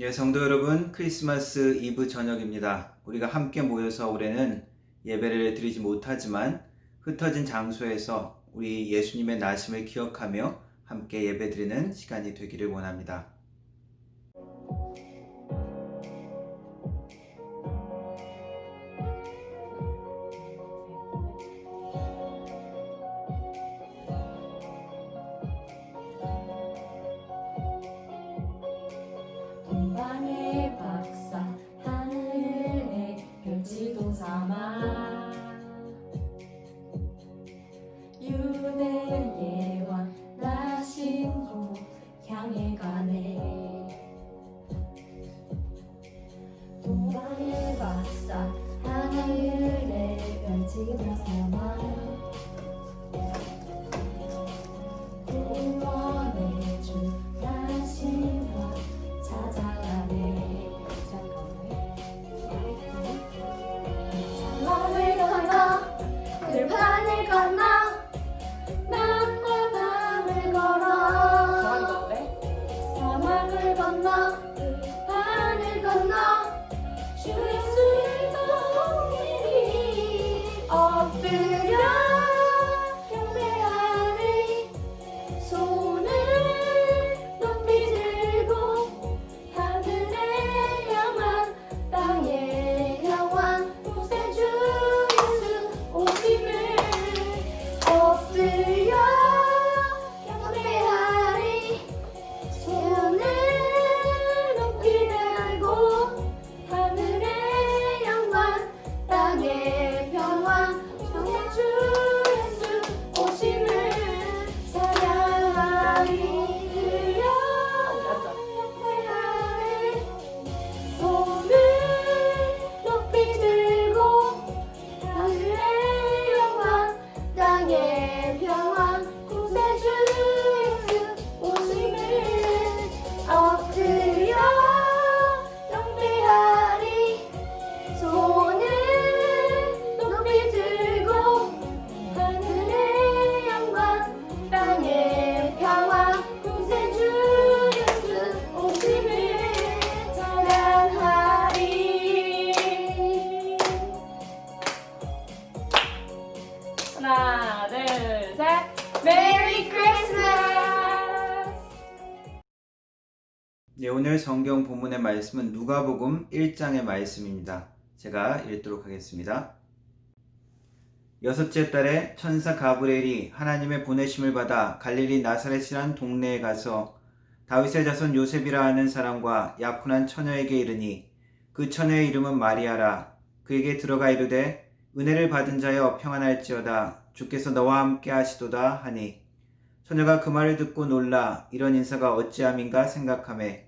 예, 성도 여러분, 크리스마스 이브 저녁입니다. 우리가 함께 모여서 올해는 예배를 드리지 못하지만 흩어진 장소에서 우리 예수님의 나심을 기억하며 함께 예배 드리는 시간이 되기를 원합니다. 별 건너 들판을 건너 예, 오늘 성경 본문의 말씀은 누가복음 1장의 말씀입니다. 제가 읽도록 하겠습니다. 여섯째 달에 천사 가브리엘이 하나님의 보내심을 받아 갈릴리 나사렛이란 동네에 가서 다윗의 자손 요셉이라 하는 사람과 약혼한 처녀에게 이르니 그 처녀의 이름은 마리아라 그에게 들어가 이르되 은혜를 받은 자여 평안할지어다 주께서 너와 함께 하시도다 하니 처녀가 그 말을 듣고 놀라 이런 인사가 어찌함인가 생각하매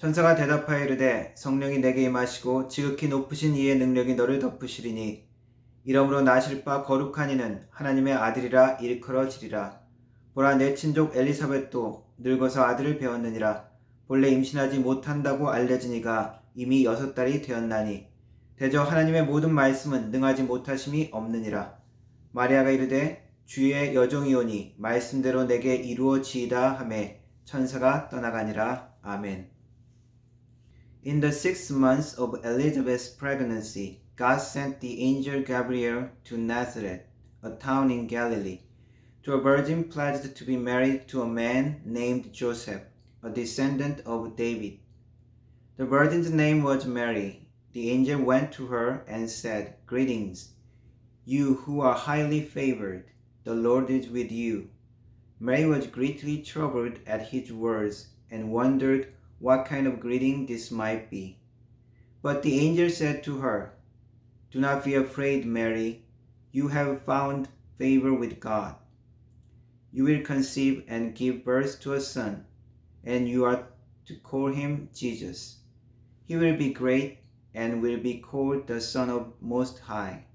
천사가 대답하여 이르되 성령이 내게 임하시고 지극히 높으신 이의 능력이 너를 덮으시리니 이러므로 나실 바 거룩한 이는 하나님의 아들이라 일컬어지리라. 보라 내 친족 엘리사벳도 늙어서 아들을 배웠느니라. 본래 임신하지 못한다고 알려지니가 이미 여섯 달이 되었나니 대저 하나님의 모든 말씀은 능하지 못하심이 없느니라. 마리아가 이르되 주의 여종이오니 말씀대로 내게 이루어지이다 하매 천사가 떠나가니라. 아멘 In the sixth month of Elizabeth's pregnancy, God sent the angel Gabriel to Nazareth, a town in Galilee, to a virgin pledged to be married to a man named Joseph, a descendant of David. The virgin's name was Mary. The angel went to her and said, Greetings, you who are highly favored, the Lord is with you. Mary was greatly troubled at his words and wondered what kind of greeting this might be. But the angel said to her, Do not be afraid, Mary. You have found favor with God. You will conceive and give birth to a son, and you are to call him Jesus. He will be great and will be called the Son of Most High.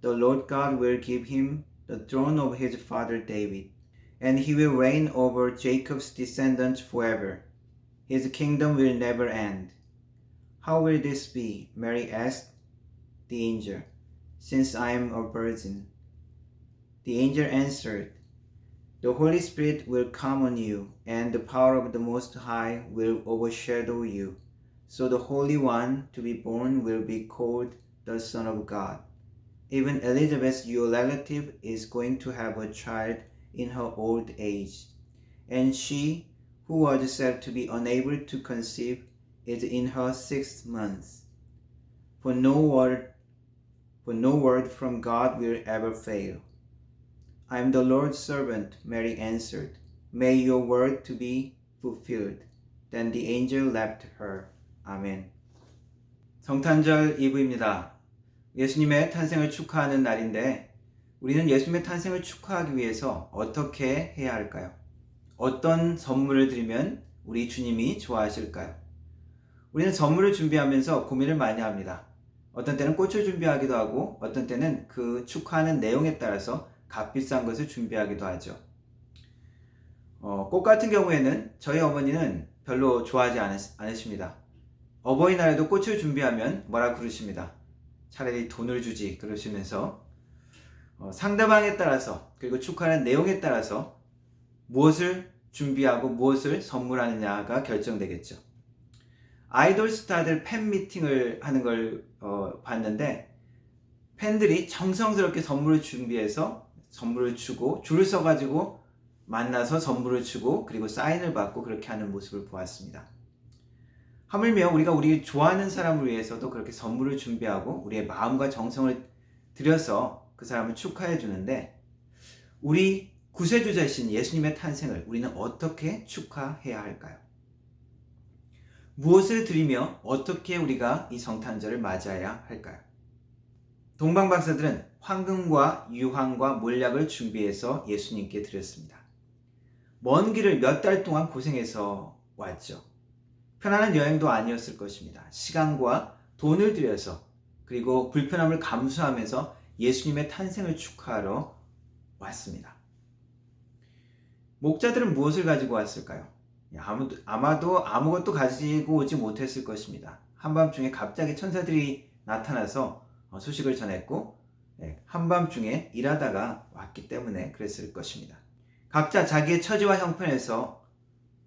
The Lord God will give him the throne of his father David, and he will reign over Jacob's descendants forever. His kingdom will never end. How will this be? Mary asked the angel, since I am a virgin. The angel answered, The Holy Spirit will come on you, and the power of the Most High will overshadow you. So the Holy One to be born will be called the Son of God. Even Elizabeth, your relative, is going to have a child in her old age, and she, who was said to be unable to conceive, is in her sixth month. For no word, for no word from God will ever fail. I am the Lord's servant, Mary answered. May your word to be fulfilled. Then the angel left her. 아멘. 성탄절 이브입니다. 예수님의 탄생을 축하하는 날인데 우리는 예수님의 탄생을 축하하기 위해서 어떻게 해야 할까요? 어떤 선물을 드리면 우리 주님이 좋아하실까요? 우리는 선물을 준비하면서 고민을 많이 합니다. 어떤 때는 꽃을 준비하기도 하고 어떤 때는 그 축하하는 내용에 따라서 값비싼 것을 준비하기도 하죠. 어, 꽃 같은 경우에는 저희 어머니는 별로 좋아하지 않으, 않으십니다. 어버이날에도 꽃을 준비하면 뭐라 그러십니다. 차라리 돈을 주지 그러시면서 어, 상대방에 따라서 그리고 축하하는 내용에 따라서 무엇을 준비하고 무엇을 선물하느냐가 결정되겠죠. 아이돌 스타들 팬 미팅을 하는 걸 어, 봤는데 팬들이 정성스럽게 선물을 준비해서 선물을 주고 줄을 서가지고 만나서 선물을 주고 그리고 사인을 받고 그렇게 하는 모습을 보았습니다. 하물며 우리가 우리 좋아하는 사람을 위해서도 그렇게 선물을 준비하고 우리의 마음과 정성을 들여서 그 사람을 축하해 주는데 우리 구세주자신 예수님의 탄생을 우리는 어떻게 축하해야 할까요? 무엇을 드리며 어떻게 우리가 이 성탄절을 맞아야 할까요? 동방박사들은 황금과 유황과 몰약을 준비해서 예수님께 드렸습니다. 먼 길을 몇 달 동안 고생해서 왔죠. 편안한 여행도 아니었을 것입니다. 시간과 돈을 들여서 그리고 불편함을 감수하면서 예수님의 탄생을 축하하러 왔습니다. 목자들은 무엇을 가지고 왔을까요? 아무도, 아마도 아무것도 가지고 오지 못했을 것입니다. 한밤중에 갑자기 천사들이 나타나서 어, 소식을 전했고 예, 한밤중에 일하다가 왔기 때문에 그랬을 것입니다. 각자 자기의 처지와 형편에서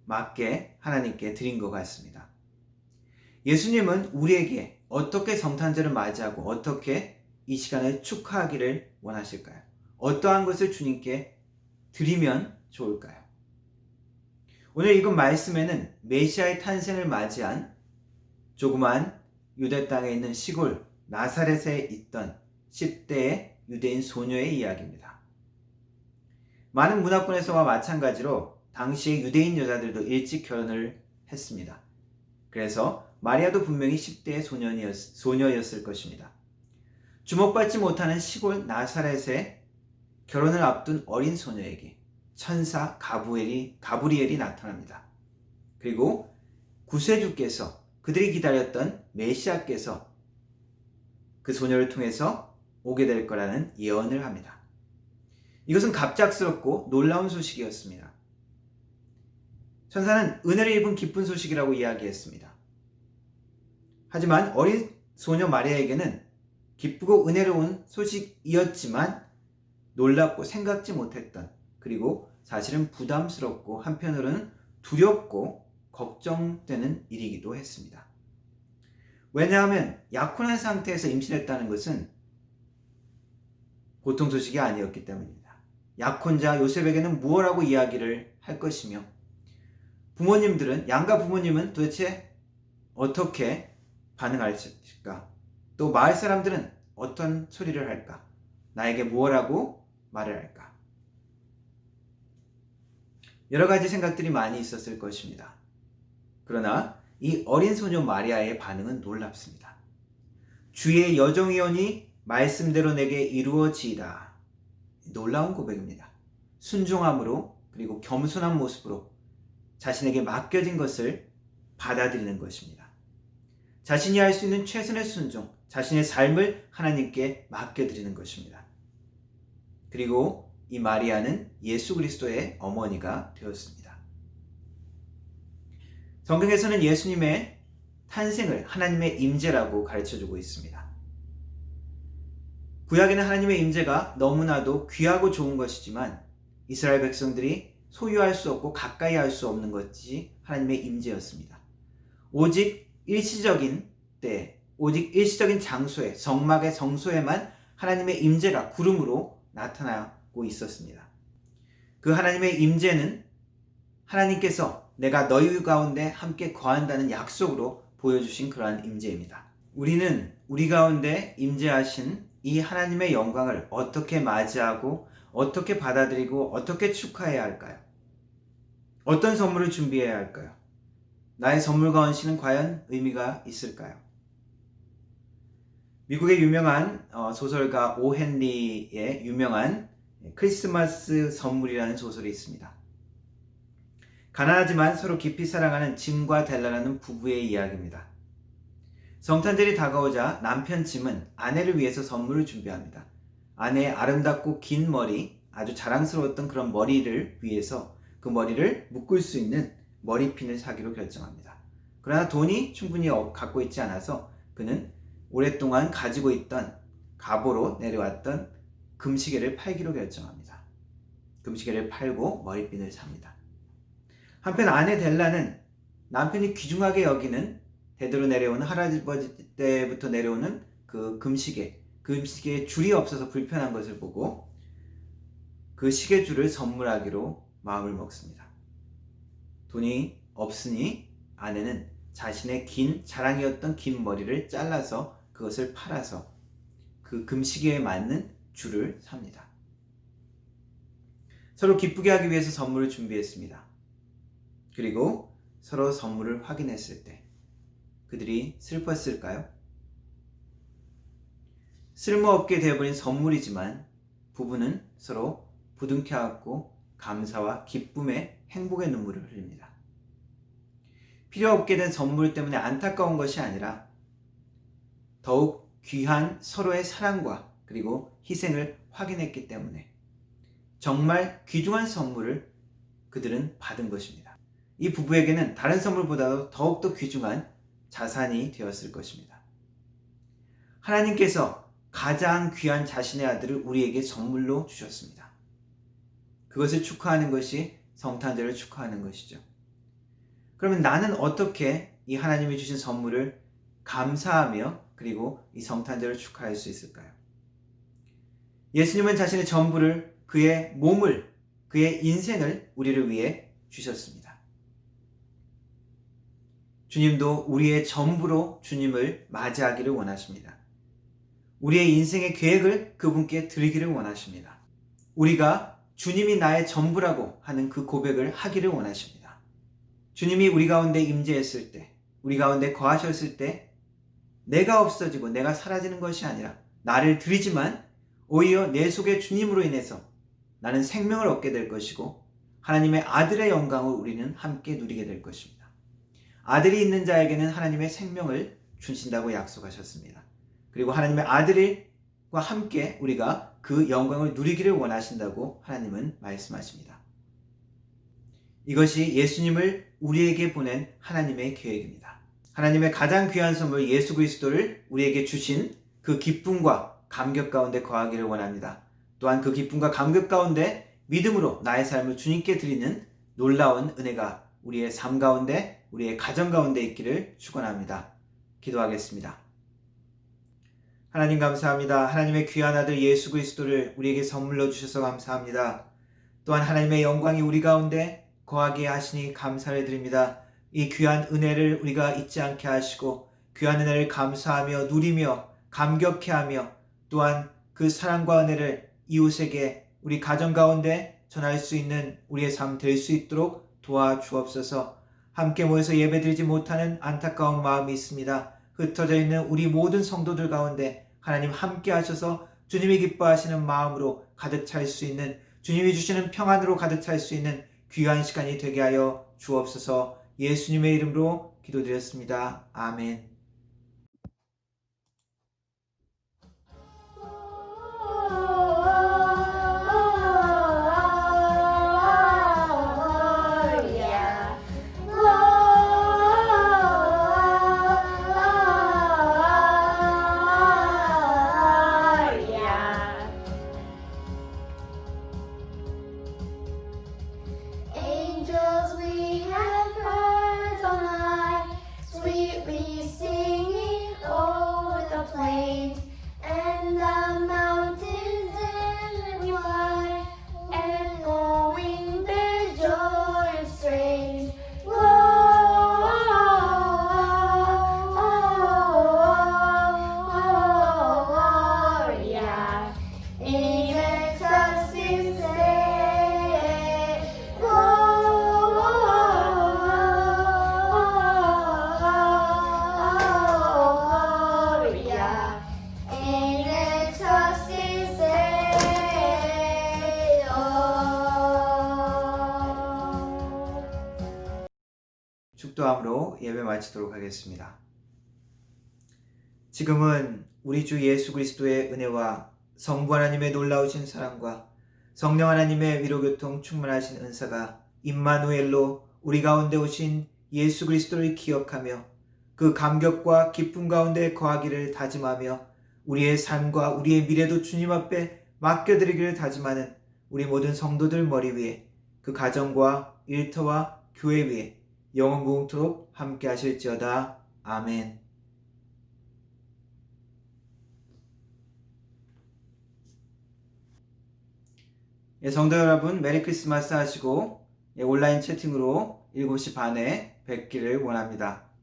맞게 하나님께 드린 것 같습니다. 예수님은 우리에게 어떻게 성탄절을 맞이하고 어떻게 이 시간을 축하하기를 원하실까요? 어떠한 것을 주님께 드리면 좋을까요? 오늘 읽은 말씀에는 메시아의 탄생을 맞이한 조그만 유대 땅에 있는 시골 나사렛에 있던 10대의 유대인 소녀의 이야기입니다. 많은 문화권에서와 마찬가지로 당시의 유대인 여자들도 일찍 결혼을 했습니다. 그래서 마리아도 분명히 10대의 소년이었, 소녀였을 것입니다. 주목받지 못하는 시골 나사렛에 결혼을 앞둔 어린 소녀에게 천사 가브리엘이, 가브리엘이 나타납니다. 그리고 구세주께서 그들이 기다렸던 메시아께서 그 소녀를 통해서 오게 될 거라는 예언을 합니다. 이것은 갑작스럽고 놀라운 소식이었습니다. 천사는 은혜를 입은 기쁜 소식이라고 이야기했습니다. 하지만 어린 소녀 마리아에게는 기쁘고 은혜로운 소식이었지만 놀랍고 생각지 못했던 그리고 사실은 부담스럽고 한편으로는 두렵고 걱정되는 일이기도 했습니다. 왜냐하면 약혼한 상태에서 임신했다는 것은 보통 소식이 아니었기 때문입니다. 약혼자 요셉에게는 무엇라고 이야기를 할 것이며 부모님들은 양가 부모님은 도대체 어떻게 반응할까? 또 마을 사람들은 어떤 소리를 할까? 나에게 무엇라고 말을 할까? 여러 가지 생각들이 많이 있었을 것입니다. 그러나 이 어린 소녀 마리아의 반응은 놀랍습니다. 주의 여정이오니 말씀대로 내게 이루어지이다. 놀라운 고백입니다. 순종함으로 그리고 겸손한 모습으로 자신에게 맡겨진 것을 받아들이는 것입니다. 자신이 할 수 있는 최선의 순종, 자신의 삶을 하나님께 맡겨드리는 것입니다. 그리고 이 마리아는 예수 그리스도의 어머니가 되었습니다. 성경에서는 예수님의 탄생을 하나님의 임재라고 가르쳐 주고 있습니다. 구약에는 하나님의 임재가 너무나도 귀하고 좋은 것이지만 이스라엘 백성들이 소유할 수 없고 가까이 할 수 없는 것이 하나님의 임재였습니다. 오직 일시적인 때, 오직 일시적인 장소에, 성막의 성소에만 하나님의 임재가 구름으로 나타나 고 있었습니다. 그 하나님의 임재는 하나님께서 내가 너희 가운데 함께 거한다는 약속으로 보여주신 그러한 임재입니다. 우리는 우리 가운데 임재하신 이 하나님의 영광을 어떻게 맞이하고 어떻게 받아들이고 어떻게 축하해야 할까요? 어떤 선물을 준비해야 할까요? 나의 선물과 언시는 과연 의미가 있을까요? 미국의 유명한 어, 소설가 오 헨리의 유명한 크리스마스 선물이라는 소설이 있습니다. 가난하지만 서로 깊이 사랑하는 짐과 델라라는 부부의 이야기입니다. 성탄절이 다가오자 남편 짐은 아내를 위해서 선물을 준비합니다. 아내의 아름답고 긴 머리, 아주 자랑스러웠던 그런 머리를 위해서 그 머리를 묶을 수 있는 머리핀을 사기로 결정합니다. 그러나 돈이 충분히 어- 갖고 있지 않아서 그는 오랫동안 가지고 있던 가보로 내려왔던 금시계를 팔기로 결정합니다. 금시계를 팔고 머리핀을 삽니다. 한편 아내 델라는 남편이 귀중하게 여기는 대대로 내려오는 할아버지 때부터 내려오는 그 금시계, 그 금시계에 줄이 없어서 불편한 것을 보고 그 시계줄을 선물하기로 마음을 먹습니다. 돈이 없으니 아내는 자신의 긴 자랑이었던 긴 머리를 잘라서 그것을 팔아서 그 금시계에 맞는 줄을 삽니다. 서로 기쁘게 하기 위해서 선물을 준비했습니다. 그리고 서로 선물을 확인했을 때 그들이 슬펐을까요? 쓸모없게 되어버린 선물이지만 부부는 서로 부둥켜안고 감사와 기쁨의 행복의 눈물을 흘립니다. 필요 없게 된 선물 때문에 안타까운 것이 아니라 더욱 귀한 서로의 사랑과 그리고 희생을 확인했기 때문에 정말 귀중한 선물을 그들은 받은 것입니다. 이 부부에게는 다른 선물보다도 더욱더 귀중한 자산이 되었을 것입니다. 하나님께서 가장 귀한 자신의 아들을 우리에게 선물로 주셨습니다. 그것을 축하하는 것이 성탄절을 축하하는 것이죠. 그러면 나는 어떻게 이 하나님이 주신 선물을 감사하며 그리고 이 성탄절을 축하할 수 있을까요? 예수님은 자신의 전부를 그의 몸을 그의 인생을 우리를 위해 주셨습니다. 주님도 우리의 전부로 주님을 맞이하기를 원하십니다. 우리의 인생의 계획을 그분께 드리기를 원하십니다. 우리가 주님이 나의 전부라고 하는 그 고백을 하기를 원하십니다. 주님이 우리 가운데 임재했을 때, 우리 가운데 거하셨을 때, 내가 없어지고 내가 사라지는 것이 아니라 나를 드리지만 오히려 내 속에 주님으로 인해서 나는 생명을 얻게 될 것이고 하나님의 아들의 영광을 우리는 함께 누리게 될 것입니다. 아들이 있는 자에게는 하나님의 생명을 주신다고 약속하셨습니다. 그리고 하나님의 아들과 함께 우리가 그 영광을 누리기를 원하신다고 하나님은 말씀하십니다. 이것이 예수님을 우리에게 보낸 하나님의 계획입니다. 하나님의 가장 귀한 선물 예수 그리스도를 우리에게 주신 그 기쁨과 감격 가운데 거하기를 원합니다. 또한 그 기쁨과 감격 가운데 믿음으로 나의 삶을 주님께 드리는 놀라운 은혜가 우리의 삶 가운데, 우리의 가정 가운데 있기를 축원합니다. 기도하겠습니다. 하나님 감사합니다. 하나님의 귀한 아들 예수 그리스도를 우리에게 선물로 주셔서 감사합니다. 또한 하나님의 영광이 우리 가운데 거하게 하시니 감사를 드립니다. 이 귀한 은혜를 우리가 잊지 않게 하시고 귀한 은혜를 감사하며 누리며 감격해 하며 또한 그 사랑과 은혜를 이웃에게 우리 가정 가운데 전할 수 있는 우리의 삶 될 수 있도록 도와주옵소서. 함께 모여서 예배드리지 못하는 안타까운 마음이 있습니다. 흩어져 있는 우리 모든 성도들 가운데 하나님 함께 하셔서 주님이 기뻐하시는 마음으로 가득 찰 수 있는 주님이 주시는 평안으로 가득 찰 수 있는 귀한 시간이 되게 하여 주옵소서 예수님의 이름으로 기도드렸습니다. 아멘. 축도함으로 예배 마치도록 하겠습니다. 지금은 우리 주 예수 그리스도의 은혜와 성부 하나님의 놀라우신 사랑과 성령 하나님의 위로 교통 충만하신 은사가 임마누엘로 우리 가운데 오신 예수 그리스도를 기억하며 그 감격과 기쁨 가운데 거하기를 다짐하며 우리의 삶과 우리의 미래도 주님 앞에 맡겨드리기를 다짐하는 우리 모든 성도들 머리 위에 그 가정과 일터와 교회 위에 영원 무궁토록 함께 하실지어다. 아멘. 예, 성도 여러분, 메리 크리스마스 하시고 예, 온라인 채팅으로 7시 반에 뵙기를 원합니다.